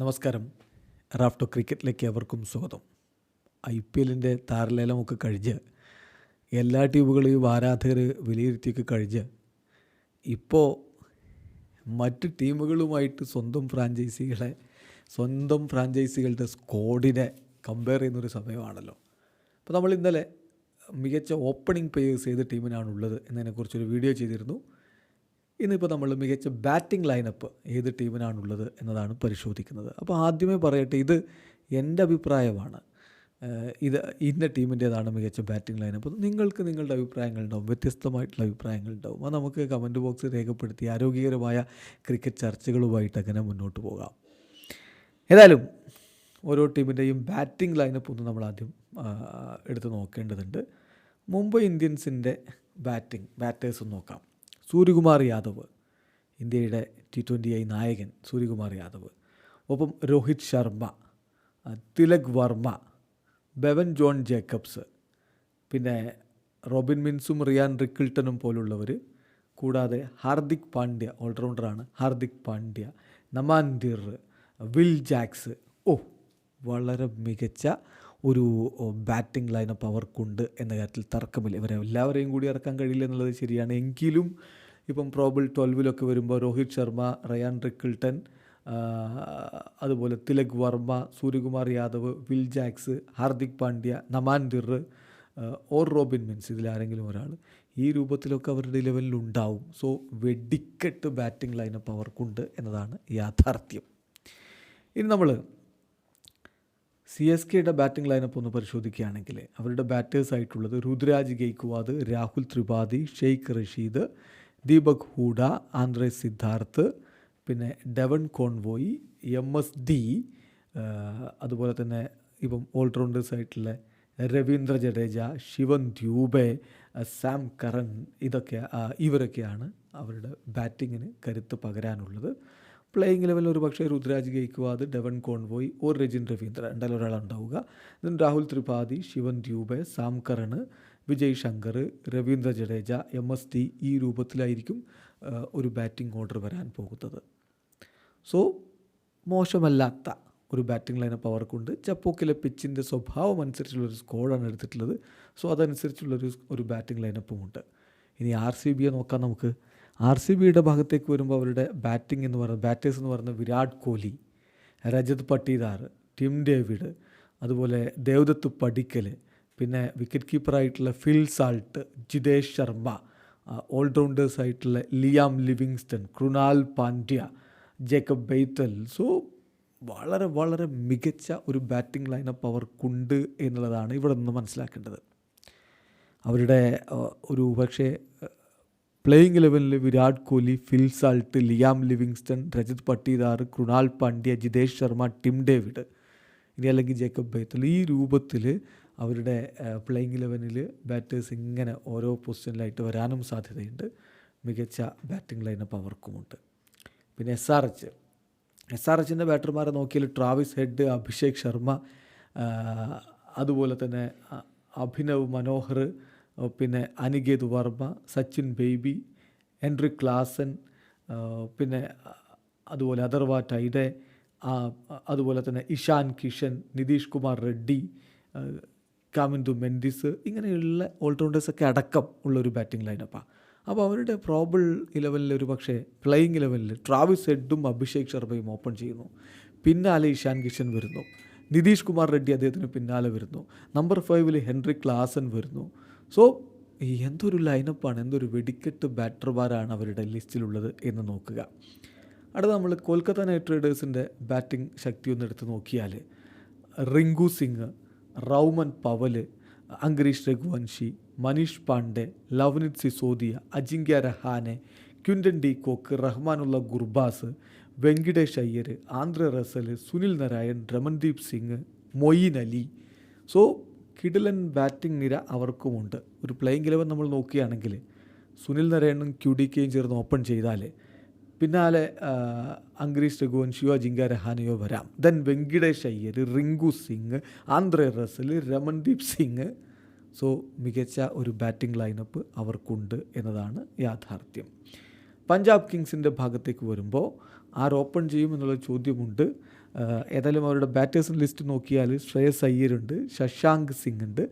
നമസ്കാരം. റാഫ്റ്റോ ക്രിക്കറ്റിലേക്ക് അവർക്കും സ്വാഗതം. ഐ പി എല്ലിന്റെ താരലേലമൊക്കെ കഴിഞ്ഞ് എല്ലാ ടീമുകളെയും ആരാധകർ വിലയിരുത്തിയൊക്കെ കഴിഞ്ഞ് ഇപ്പോൾ മറ്റ് ടീമുകളുമായിട്ട് സ്വന്തം ഫ്രാഞ്ചൈസികളെ സ്വന്തം ഫ്രാഞ്ചൈസികളുടെ സ്കോഡിനെ കമ്പയർ ചെയ്യുന്നൊരു സമയമാണല്ലോ. അപ്പോൾ നമ്മൾ ഇന്നലെ മികച്ച ഓപ്പണിംഗ് പേയേഴ്സ് ഏത് ടീമിനാണുള്ളത് എന്നതിനെക്കുറിച്ചൊരു വീഡിയോ ചെയ്തിരുന്നു. ഇന്നിപ്പോൾ നമ്മൾ മികച്ച ബാറ്റിംഗ് ലൈനപ്പ് ഏത് ടീമിനാണുള്ളത് എന്നതാണ് പരിശോധിക്കുന്നത്. അപ്പോൾ ആദ്യമേ പറയട്ടെ ഇത് എന്റെ അഭിപ്രായമാണ്. ഇത് ഇന്ന ടീമിന്റേതാണ് മികച്ച ബാറ്റിംഗ് ലൈനപ്പ് നിങ്ങൾക്ക് നിങ്ങളുടെ അഭിപ്രായങ്ങളുണ്ടാവും വ്യത്യസ്തമായിട്ടുള്ള അഭിപ്രായങ്ങളുണ്ടാവും. അത് നമുക്ക് കമന്റ് ബോക്സിൽ രേഖപ്പെടുത്തി ആരോഗ്യകരമായ ക്രിക്കറ്റ് ചർച്ചകളുമായിട്ട് അങ്ങനെ മുന്നോട്ട് പോകാം. ഏതായാലും ഓരോ ടീമിന്റെയും ബാറ്റിംഗ് ലൈനപ്പ് ഒന്ന് നമ്മൾ ആദ്യം എടുത്ത് നോക്കേണ്ടതുണ്ട്. മുംബൈ ഇന്ത്യൻസിന്റെ ബാറ്റിംഗ് ബാറ്റേഴ്സ് നോക്കാം. സൂര്യകുമാർ യാദവ് ഇന്ത്യയുടെ ടി ട്വന്റി ഐ നായകൻ സൂര്യകുമാർ യാദവ്. ഒപ്പം Rohit Sharma Tilak Varma Bevon John Jacobs പിന്നെ റോബിൻ മിൻസും റിയാൻ റിക്കിൾട്ടനും പോലുള്ളവർ കൂടാതെ ഹാർദിക് പാണ്ഡ്യ ഓൾറൗണ്ടറാണ് ഹാർദിക് പാണ്ഡ്യ നമാൻ ദിർ വിൽ ജാക്സ്. ഓ വളരെ മികച്ച ഒരു ബാറ്റിംഗ് ലൈനപ്പ് അവർക്കുണ്ട് എന്ന കാര്യത്തിൽ തർക്കമില്ല. ഇവരെ എല്ലാവരെയും കൂടി ഇറക്കാൻ കഴിയില്ല എന്നുള്ളത് ശരിയാണ്. എങ്കിലും ഇപ്പം പ്രോബിൾ ട്വൽവിലൊക്കെ വരുമ്പോൾ രോഹിത് ശർമ്മ റയാൻ റിക്കിൾട്ടൻ അതുപോലെ Tilak Varma Suryakumar Yadav Will Jacks Hardik Pandya Naman Dhir or Robin Minz ഇതിലാരെങ്കിലും ഒരാൾ ഈ രൂപത്തിലൊക്കെ അവരുടെ ലെവലിൽ ഉണ്ടാവും. സോ വെടിക്കെട്ട് ബാറ്റിംഗ് ലൈനപ്പ് അവർക്കുണ്ട് എന്നതാണ് യാഥാർത്ഥ്യം. ഇനി നമ്മൾ സി എസ് കെയുടെ ബാറ്റിംഗ് ലൈനപ്പ് ഒന്ന് പരിശോധിക്കുകയാണെങ്കിൽ അവരുടെ ബാറ്റേഴ്സ് ആയിട്ടുള്ളത് രുദ്രാജ് ഗെയ്ക്വാദ് രാഹുൽ ത്രിപാഠി ഷെയ്ഖ് റഷീദ് ദീപക് ഹൂഡ ആന്ദ്രെ സിദ്ധാർത്ഥ് പിന്നെ Devon Conway M S D അതുപോലെ തന്നെ ഇപ്പം ഓൾറൗണ്ടേഴ്സ് ആയിട്ടുള്ള രവീന്ദ്ര ജഡേജ ശിവൻ ദ്യൂബെ സാം കറൻ ഇതൊക്കെ ഇവരൊക്കെയാണ് അവരുടെ ബാറ്റിങ്ങിന് കരുത്ത് പകരാനുള്ളത്. പ്ലേയിങ് ലെവലിൽ ഒരു പക്ഷേ Ruturaj Gaikwad Devon Conway or Rachin Ravindra എന്തായാലും ഒരാളുണ്ടാവുക then Rahul Tripathi Shivam Dube Sam Curran Vijay Shankar Ravindra Jadeja M S T ഈ രൂപത്തിലായിരിക്കും ഒരു ബാറ്റിംഗ് ഓർഡർ വരാൻ പോകുന്നത്. സോ മോശമല്ലാത്ത ഒരു ബാറ്റിംഗ് ലൈനപ്പ് അവർക്കുണ്ട്. ചപ്പോക്കിലെ പിച്ചിന്റെ സ്വഭാവം അനുസരിച്ചുള്ളൊരു സ്കോഡാണ് എടുത്തിട്ടുള്ളത്. സോ അതനുസരിച്ചുള്ളൊരു ഒരു ബാറ്റിംഗ് ലൈനപ്പും ഉണ്ട്. ഇനി ആർ സി ബിയെ നോക്കാം നമുക്ക്. ആർ സി ബിയുടെ ഭാഗത്തേക്ക് വരുമ്പോൾ അവരുടെ ബാറ്റിംഗ് എന്ന് പറയുന്നത് ബാറ്റേഴ്സ് എന്ന് പറയുന്നത് വിരാട് കോഹ്ലി രജത് പട്ടീദാർ ടിം ഡേവിഡ് അതുപോലെ ദേവദത്ത് പടിക്കൽ പിന്നെ wicket കീപ്പറായിട്ടുള്ള Phil Salt Jitesh Sharma allrounders ആയിട്ടുള്ള Liam Livingstone Krunal Pandya Jacob Bethell. So വളരെ വളരെ മികച്ച ഒരു ബാറ്റിംഗ് ലൈനപ്പ് അവർക്കുണ്ട് എന്നുള്ളതാണ് ഇവിടെ നിന്ന് മനസ്സിലാക്കേണ്ടത്. അവരുടെ ഒരു പക്ഷേ പ്ലേയിങ് ഇലവനിൽ Virat Kohli Phil Salt Liam Livingstone Rajat Patidar Krunal Pandya Jitesh Sharma Tim David. ഇനി അല്ലെങ്കിൽ ജേക്കബ് ബൈത്തൽ. ഈ രൂപത്തിൽ അവരുടെ പ്ലേയിങ് ഇലവനിൽ ബാറ്റേഴ്സ് ഇങ്ങനെ ഓരോ പൊസിഷനിലായിട്ട് വരാനും സാധ്യതയുണ്ട്. മികച്ച ബാറ്റിംഗ് ലൈനപ്പ് അവർക്കുമുണ്ട്. പിന്നെ S R H S R എച്ചിന്റെ ബാറ്റർമാരെ നോക്കിയാൽ ട്രാവിസ് ഹെഡ് അഭിഷേക് ശർമ്മ അതുപോലെ തന്നെ അഭിനവ് മനോഹർ പിന്നെ അനികേത് വർമ്മ സച്ചിൻ ബേബി എൻട്രി ക്ലാസൻ പിന്നെ അതുപോലെ അഥർവ ടൈഡെ അതുപോലെ തന്നെ ഇഷാൻ കിഷൻ നിതീഷ് കുമാർ റെഡ്ഡി കാമിന്ദു മെൻഡിസ് ഇങ്ങനെയുള്ള ഓൾറൗണ്ടേഴ്സൊക്കെ അടക്കം ഉള്ളൊരു ബാറ്റിംഗ് ലൈനപ്പാണ് അപ്പോൾ അവരുടെ പ്രോബിൾ ഇലവനിൽ ഒരു പക്ഷേ പ്ലേയിങ് ഇലവനിൽ ട്രാവിസ് ഹെഡും അഭിഷേക് ശർമ്മയും ഓപ്പൺ ചെയ്യുന്നു. പിന്നാലെ ഇഷാൻ കിഷൻ വരുന്നു. നിതീഷ് കുമാർ റെഡ്ഡി അദ്ദേഹത്തിന് പിന്നാലെ വരുന്നു. നമ്പർ ഫൈവിൽ ഹെൻറി ക്ലാസൻ വരുന്നു. സോ എന്തൊരു ലൈനപ്പാണ് എന്തൊരു വെടിക്കെട്ട് ബാറ്റർമാരാണ് അവരുടെ ലിസ്റ്റിലുള്ളത് എന്ന് നോക്കുക. അടുത്ത നമ്മൾ കൊൽക്കത്ത നൈറ്റ് റൈഡേഴ്സിന്റെ ബാറ്റിംഗ് ശക്തി ഒന്ന് എടുത്ത് നോക്കിയാൽ Rinku Singh Rovman Powell Angkrish Raghuvanshi Manish Pandey Luvnith Sisodia Ajinkya Rahane Quinton de Kock Rahmanullah Gurbaz Venkatesh Iyer Andre Russell Sunil Narine Ramandeep Singh Moeen Ali. So കിഡിലൻ ബാറ്റിംഗ് നിര അവർക്കുമുണ്ട്. ഒരു playing Eleven നമ്മൾ നോക്കുകയാണെങ്കിൽ Sunil നരേണും Q D കെയും ചേർന്ന് open ചെയ്താൽ പിന്നാലെ അംഗ്രീഷ് രഘുവൻഷിയോ അജിങ്ക രഹാനയോ വരാം. Then Venkatesh Iyer Rinku Singh Andre Russell Ramandeep Singh. So മികച്ച ഒരു ബാറ്റിംഗ് ലൈനപ്പ് അവർക്കുണ്ട് എന്നതാണ് യാഥാർത്ഥ്യം. പഞ്ചാബ് കിങ്സിന്റെ ഭാഗത്തേക്ക് വരുമ്പോൾ ആര് ഓപ്പൺ ചെയ്യും എന്നുള്ള ചോദ്യമുണ്ട്. ഏതായാലും അവരുടെ ബാറ്റേഴ്സിന്റെ ലിസ്റ്റ് നോക്കിയാൽ ശ്രേയസ് അയ്യരുണ്ട് ശശാങ്ക് സിംഗ് ഉണ്ട്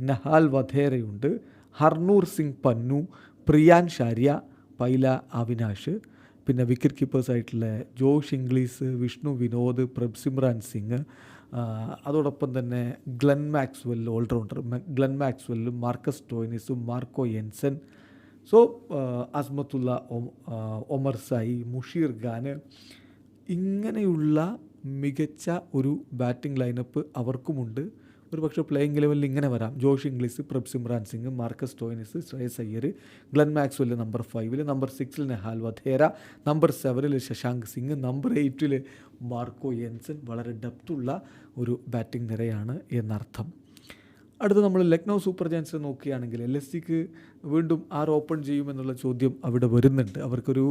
നഹാൽ വധേരയുണ്ട് ഹർനൂർ സിംഗ് പന്നു പ്രിയാൻ ഷാരിയ പൈല അവിനാഷ് പിന്നെ വിക്കറ്റ് കീപ്പേഴ്സായിട്ടുള്ള ജോഷ് ഇംഗ്ലീസ് വിഷ്ണു വിനോദ് പ്രഭ്സിമ്രാൻ സിംഗ് അതോടൊപ്പം തന്നെ ഗ്ലെൻ മാക്സ്വെൽ ഓൾറൗണ്ടർ ഗ്ലെൻ മാക്സ്വെല്ലും Marcus ടോയിനിസും Marco Jansen so Azmatullah Omarzai Musheer Khan ഇങ്ങനെയുള്ള മികച്ച ഒരു ബാറ്റിംഗ് ലൈനപ്പ് അവർക്കുമുണ്ട്. ഒരു പക്ഷേ പ്ലേയിങ് ലെവലിൽ ഇങ്ങനെ വരാം. Josh Inglis Prabh Simran Singh Marcus Stoinis Shreyas Iyer Glenn Maxwell number ഫൈവിൽ നമ്പർ സിക്സിൽ നെഹാൽ വധേര നമ്പർ സെവനിൽ ശശാങ്ക് സിംഗ് നമ്പർ എയ്റ്റിൽ മാർക്കോ യെൻസൻ വളരെ ഡെപ്തുള്ള ഒരു ബാറ്റിംഗ് നിരയാണ് എന്നർത്ഥം. അടുത്ത് നമ്മൾ ലക്നൗ സൂപ്പർ ജയൻസ് നോക്കുകയാണെങ്കിൽ എൽ എസ് സിക്ക് വീണ്ടും ആർ ഓപ്പൺ ചെയ്യുമെന്നുള്ള ചോദ്യം അവിടെ വരുന്നുണ്ട്. അവർക്കൊരു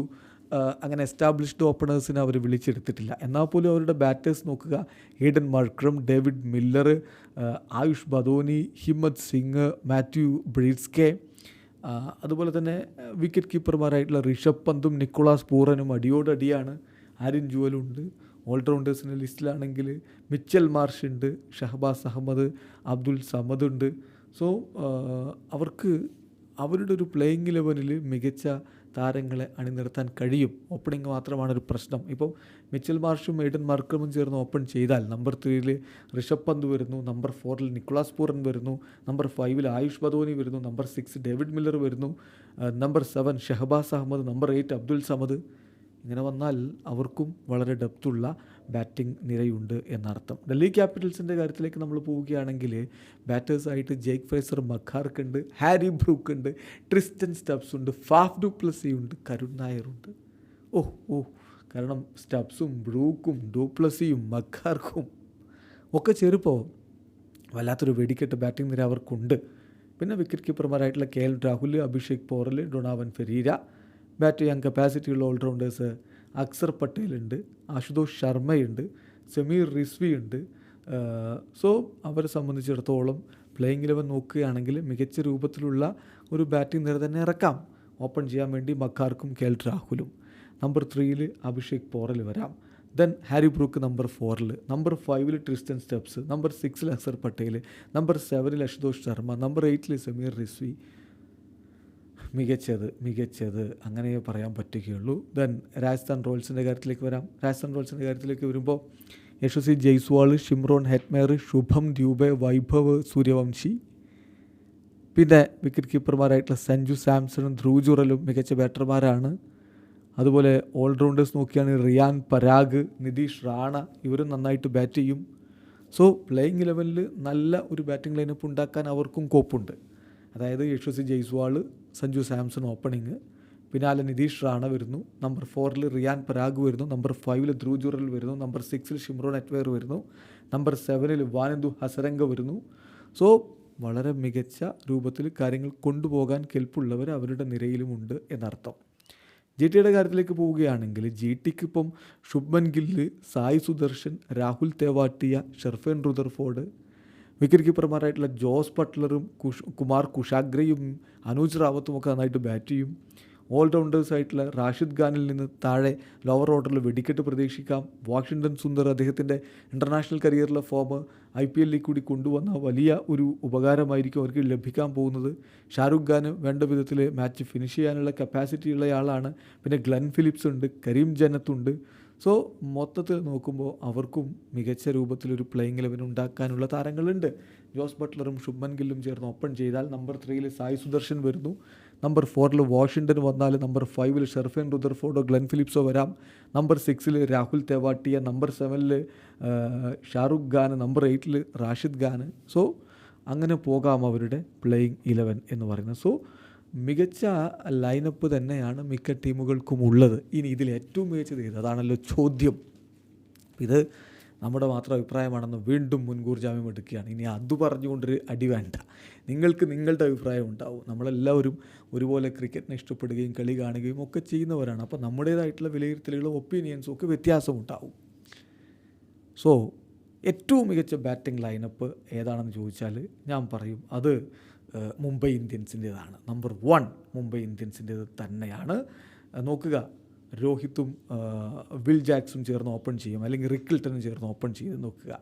അങ്ങനെ എസ്റ്റാബ്ലിഷ്ഡ് ഓപ്പണേഴ്സിനെ അവർ വിളിച്ചെടുത്തിട്ടില്ല. എന്നാൽ പോലും അവരുടെ ബാറ്റേഴ്സ് നോക്കുക. Aiden Markram David Miller Ayush Badoni Himmat Singh Matthew Breetzke അതുപോലെ തന്നെ വിക്കറ്റ് കീപ്പർമാരായിട്ടുള്ള ഋഷഭ് പന്തും നിക്കോളാസ് പൂറനും അടിയോടടിയാണ് ആര്യൻ ജുവലുണ്ട്. ഓൾറൗണ്ടേഴ്സിന്റെ ലിസ്റ്റിലാണെങ്കിൽ മിച്ചൽ മാർഷ് ഉണ്ട് ഷഹബാസ് അഹമ്മദ് അബ്ദുൽ സമദ് ഉണ്ട്. സോ അവർക്ക് അവരുടെ ഒരു പ്ലേയിങ് ലെവലിൽ മികച്ച താരങ്ങളെ അണിനിർത്താൻ കഴിയും. ഓപ്പണിംഗ് മാത്രമാണ് ഒരു പ്രശ്നം. ഇപ്പോൾ മിച്ചൽ മാർഷും എയ്ഡൻ മാർക്കറും ചേർന്ന് ഓപ്പൺ ചെയ്താൽ നമ്പർ ത്രീയിൽ ഋഷഭ് പന്ത് വരുന്നു നമ്പർ ഫോറിൽ നിക്കോളാസ് പൂറൻ വരുന്നു നമ്പർ ഫൈവിൽ ആയുഷ് ബദോനി വരുന്നു നമ്പർ സിക്സ് ഡേവിഡ് മില്ലർ വരുന്നു number seven Shahbaz Ahmed number eight Abdul Samad ഇങ്ങനെ വന്നാൽ അവർക്കും വളരെ ഡെപ്തുള്ള ബാറ്റിംഗ് നിരയുണ്ട് എന്നർത്ഥം. ഡൽഹി ക്യാപിറ്റൽസിന്റെ കാര്യത്തിലേക്ക് നമ്മൾ പോവുകയാണെങ്കിൽ ബാറ്റേഴ്സായിട്ട് ജേക്ക് ഫ്രേസർ മഖാർക്ക് ഉണ്ട് ഹാരി ബ്രൂക്ക് ഉണ്ട് ട്രിസ്റ്റൻ സ്റ്റബ്സ് ഉണ്ട് ഫാഫ് ഡു പ്ലസ് ഉണ്ട് കരുൺ നായറുണ്ട് ഓ ഓ കാരണം സ്റ്റബ്സും ബ്രൂക്കും ഡൂപ്ലസിയും മഖാർക്കും ഒക്കെ ചെറുപ്പോൾ വല്ലാത്തൊരു വെടിക്കെട്ട് ബാറ്റിംഗ് നിര അവർക്കുണ്ട്. പിന്നെ wicket കീപ്പർമാരായിട്ടുള്ള K L Rahul Abhishek Porel Donovan Ferreira bat ചെയ്യാൻ കപ്പാസിറ്റിയുള്ള ഓൾറൗണ്ടേഴ്സ് അക്സർ പട്ടേലുണ്ട് ആശുതോഷ് ശർമ്മയുണ്ട് സമീർ റിസ്വി ഉണ്ട് സോ അവരെ സംബന്ധിച്ചിടത്തോളം പ്ലേയിങ് ഇലവൻ നോക്കുകയാണെങ്കിൽ മികച്ച രൂപത്തിലുള്ള ഒരു ബാറ്റിംഗ് നിര തന്നെ ഇറക്കാം. ഓപ്പൺ ചെയ്യാൻ വേണ്ടി മക്കാർക്കും കെ എൽ രാഹുലും നമ്പർ ത്രീയിൽ അഭിഷേക് പോറൽ വരാം. ദെൻ ഹാരി ബ്രൂക്ക് നമ്പർ ഫോറിൽ നമ്പർ ഫൈവിൽ ട്രിസ്റ്റൻ സ്റ്റെപ്സ് നമ്പർ സിക്സിൽ അക്സർ പട്ടേൽ നമ്പർ സെവനിൽ അശുതോഷ് ശർമ്മ. നമ്പർ എയ്റ്റിൽ സമീർ റിസ്വി. മികച്ചത് മികച്ചത് അങ്ങനെ പറയാൻ പറ്റുകയുള്ളൂ. ദെൻ രാജസ്ഥാൻ റോയൽസിന്റെ കാര്യത്തിലേക്ക് വരാം. രാജസ്ഥാൻ റോയൽസിന്റെ കാര്യത്തിലേക്ക് വരുമ്പോൾ യശസ്വി ജയ്സ്വാൾ ഷിംറോൺ ഹെറ്റ്മേർ ശുഭം ദ്യൂബെ വൈഭവ് സൂര്യവംശി. പിന്നെ വിക്കറ്റ് കീപ്പർമാരായിട്ടുള്ള സഞ്ജു സാംസണും ധ്രുവ് ജുറലും മികച്ച ബാറ്റർമാരാണ് അതുപോലെ ഓൾറൗണ്ടേഴ്സ് നോക്കിയാണ് റിയാൻ പരാഗ് നിതീഷ് റാണ ഇവരും നന്നായിട്ട് ബാറ്റ് ചെയ്യും. സോ പ്ലേയിങ് ലെവലിൽ നല്ല ഒരു ബാറ്റിംഗ് ലൈനപ്പ് ഉണ്ടാക്കാൻ അവർക്കും കോപ്പുണ്ട്. അതായത് യശസ്വി ജയ്സ്വാൾ സഞ്ജു സാംസൺ ഓപ്പണിങ് പിന്നാലെ നിതീഷ് റാണ വരുന്നു നമ്പർ ഫോറിൽ റിയാൻ പരാഗ് വരുന്നു നമ്പർ ഫൈവിൽ ധ്രുവ് ജുറൽ വരുന്നു നമ്പർ സിക്സിൽ ഷിംറോൺ നെറ്റ്വെയർ വരുന്നു നമ്പർ സെവനിൽ വാനന്ദു ഹസരംഗ വരുന്നു. സോ വളരെ മികച്ച രൂപത്തിൽ കാര്യങ്ങൾ കൊണ്ടുപോകാൻ കെൽപ്പുള്ളവർ അവരുടെ നിരയിലുമുണ്ട് എന്നർത്ഥം. ജി ടിയുടെ കാര്യത്തിലേക്ക് പോവുകയാണെങ്കിൽ ജി ടിക്ക് ഇപ്പം Shubman Gill Sai Sudharsan Rahul Tewatia Sherfane Rutherford wicket കീപ്പർമാരായിട്ടുള്ള Jos ബട്ട്ലറും കുഷ് കുമാർ കുഷാഗ്രയും അനൂജ് റാവത്തും ഒക്കെ നന്നായിട്ട് ബാറ്റ് ചെയ്യും. ഓൾറൗണ്ടേഴ്സ് ആയിട്ടുള്ള റാഷിദ് ഖാനിൽ നിന്ന് താഴെ ലോവർ ഓർഡറിൽ വെടിക്കെട്ട് പ്രതീക്ഷിക്കാം. വാഷിങ്ടൺ സുന്ദർ അദ്ദേഹത്തിന്റെ ഇന്റർനാഷണൽ കരിയറിലെ ഫോം ഐ പി എല്ലിൽ കൂടി കൊണ്ടുവന്ന വലിയ ഒരു ഉപകാരമായിരിക്കും അവർക്ക് ലഭിക്കാൻ പോകുന്നത്. ഷാറുഖ് ഖാന് വേണ്ട വിധത്തിൽ മാച്ച് ഫിനിഷ് ചെയ്യാനുള്ള കപ്പാസിറ്റി ഉള്ളയാളാണ് പിന്നെ ഗ്ലെൻ ഫിലിപ്സ് ഉണ്ട് കരീം ജനത്തുണ്ട് സോ മൊത്തത്തിൽ നോക്കുമ്പോൾ അവർക്കും മികച്ച രൂപത്തിലൊരു പ്ലേയിങ് ലെവൻ ഉണ്ടാക്കാനുള്ള താരങ്ങളുണ്ട്. ജോസ് ബട്ട്ലറും ശുഭ്മൻ ഗില്ലും ചേർന്ന് ഓപ്പൺ ചെയ്താൽ നമ്പർ ത്രീയിൽ സായി സുദർശൻ വരുന്നു. നമ്പർ ഫോറിൽ വാഷിംഗ്ടൺ വന്നാൽ നമ്പർ ഫൈവിൽ ഷെർഫേൻ റുദർഫോർഡോ ഗ്ലെൻ ഫിലിപ്സോ വരാം. നമ്പർ സിക്സിൽ രാഹുൽ തേവാട്ടിയ നമ്പർ സെവനിൽ ഷാറുഖ് ഖാൻ നമ്പർ എയ്റ്റിൽ റാഷിദ് ഖാൻ സോ അങ്ങനെ പോകാം അവരുടെ പ്ലേയിങ് ഇലവൻ എന്ന് പറയുന്നത്. സോ മികച്ച ലൈനപ്പ് തന്നെയാണ് മിക്ക ടീമുകൾക്കും ഉള്ളത്. ഇനി ഇതിൽ ഏറ്റവും മികച്ചത് ഏത്? അതാണല്ലോ ചോദ്യം. ഇത് നമ്മുടെ മാത്രം അഭിപ്രായമാണെന്ന് വീണ്ടും മുൻകൂർ ജാമ്യം എടുക്കുകയാണ്. ഇനി അത് പറഞ്ഞുകൊണ്ടൊരു അടി വേണ്ട. നിങ്ങൾക്ക് നിങ്ങളുടെ അഭിപ്രായം ഉണ്ടാവും. നമ്മളെല്ലാവരും ഒരുപോലെ ക്രിക്കറ്റിനെ ഇഷ്ടപ്പെടുകയും കളി കാണുകയും ഒക്കെ ചെയ്യുന്നവരാണ്. അപ്പോൾ നമ്മുടേതായിട്ടുള്ള വിലയിരുത്തലുകളും ഒപ്പീനിയൻസും ഒക്കെ വ്യത്യാസമുണ്ടാവും സോ ഏറ്റവും മികച്ച ബാറ്റിംഗ് ലൈനപ്പ് ഏതാണെന്ന് ചോദിച്ചാൽ ഞാൻ പറയും. അത് മുംബൈ ഇന്ത്യൻസിന്റേതാണ്. നമ്പർ വൺ മുംബൈ ഇന്ത്യൻസിന്റേത് തന്നെയാണ്. നോക്കുക രോഹിത്തും വിൽ ജാക്സും ചേർന്ന് ഓപ്പൺ ചെയ്യും അല്ലെങ്കിൽ റിക്കിൾട്ടനും ചേർന്ന് ഓപ്പൺ ചെയ്ത് നോക്കുക.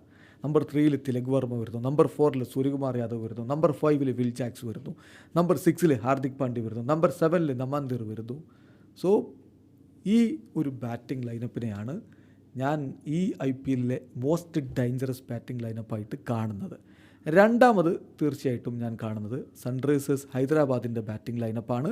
നമ്പർ ത്രീയിൽ തിലക് വർമ്മ വരുന്നു. നമ്പർ ഫോറിൽ സൂര്യകുമാർ യാദവ് വരുന്നു. നമ്പർ ഫൈവിൽ വിൽ ജാക്സ് വരുന്നു. നമ്പർ സിക്സിൽ ഹാർദിക് പാണ്ഡ്യ വരുന്നു. നമ്പർ സെവനിൽ നമാന്തിർ വരുന്നു. സോ ഈ ഒരു ബാറ്റിംഗ് ലൈനപ്പിനെയാണ് ഞാൻ ഈ ഐ പി എല്ലിലെ മോസ്റ്റ് ഡേഞ്ചറസ് ബാറ്റിംഗ് ലൈനപ്പായിട്ട് കാണുന്നത്. രണ്ടാമത് തീർച്ചയായിട്ടും ഞാൻ കാണുന്നത് സൺറൈസേഴ്സ് ഹൈദരാബാദിന്റെ ബാറ്റിംഗ് ലൈനപ്പാണ്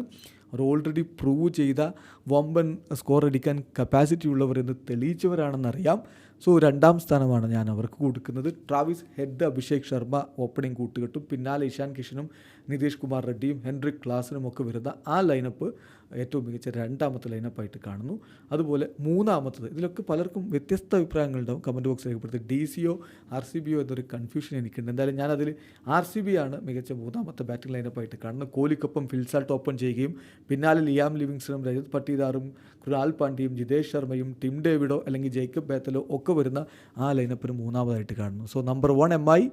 അവർ ഓൾറെഡി പ്രൂവ് ചെയ്ത വമ്പൻ സ്കോർ അടിക്കാൻ കപ്പാസിറ്റി ഉള്ളവരെന്ന് തെളിയിച്ചവരാണെന്നറിയാം സോ രണ്ടാം സ്ഥാനമാണ് ഞാൻ അവർക്ക് കൊടുക്കുന്നത്. Travis Head Abhishek Sharma opening കൂട്ടുകെട്ടും. പിന്നാലെ ഇഷാൻ കിഷനും നിതീഷ് കുമാർ റെഡ്ഡിയും ഹെൻറിക് ക്ലാസിനും ഒക്കെ വരുന്ന ആ ലൈനപ്പ് ഏറ്റവും മികച്ച രണ്ടാമത്തെ ലൈനപ്പായിട്ട് കാണുന്നു. അതുപോലെ മൂന്നാമത്തത് ഇതിലൊക്കെ പലർക്കും വ്യത്യസ്ത അഭിപ്രായങ്ങളുണ്ടാവും കമന്റ് ബോക്സ് രേഖപ്പെടുത്തി ഡി സിയോ ആർ സി ബിയോ എന്നൊരു കൺഫ്യൂഷൻ എനിക്കുണ്ട്. എന്തായാലും ഞാനതിൽ ആർ സി ബി ആണ് മികച്ച മൂന്നാമത്തെ ബാറ്റിംഗ് ലൈനപ്പായിട്ട് കാണുന്നത്. കോഹ്ലിക്കൊപ്പം ഫിൽസാൾട്ട് ഓപ്പൺ ചെയ്യുകയും പിന്നാലെ ലിയാം ലിവിങ്സ്റ്റണും രജത് പട്ടീദാറും കുരാൽ പാണ്ഡ്യയും ജിതേഷ് ശർമ്മയും ടിം ഡേവിഡോ അല്ലെങ്കിൽ ജേക്കബ് ബേത്തലോ ഒക്കെ വരുന്ന ആ ലൈനപ്പിന് മൂന്നാമതായിട്ട് കാണുന്നു. So number one M I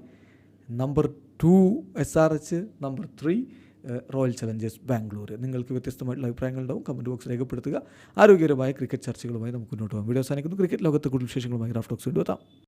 number two S R H number three royal challengers Bangalore നിങ്ങൾക്ക് വ്യത്യസ്തമായിട്ടുള്ള അഭിപ്രായങ്ങളുണ്ടാവും. കമന്റ് ബോക്സ് രേഖപ്പെടുത്തുക. ആരോഗ്യകരമായ ക്രിക്കറ്റ് ചർച്ചകളുമായി നമുക്ക് മുന്നോട്ട് പോകാം. വീഡിയോ അവസാനിക്കുന്നു. ക്രിക്കറ്റ് ലോകത്തെ കൂടുതൽ വിശേഷങ്ങളുമായി റാഫ്റ്റോക്സ് വീണ്ടും എത്താം.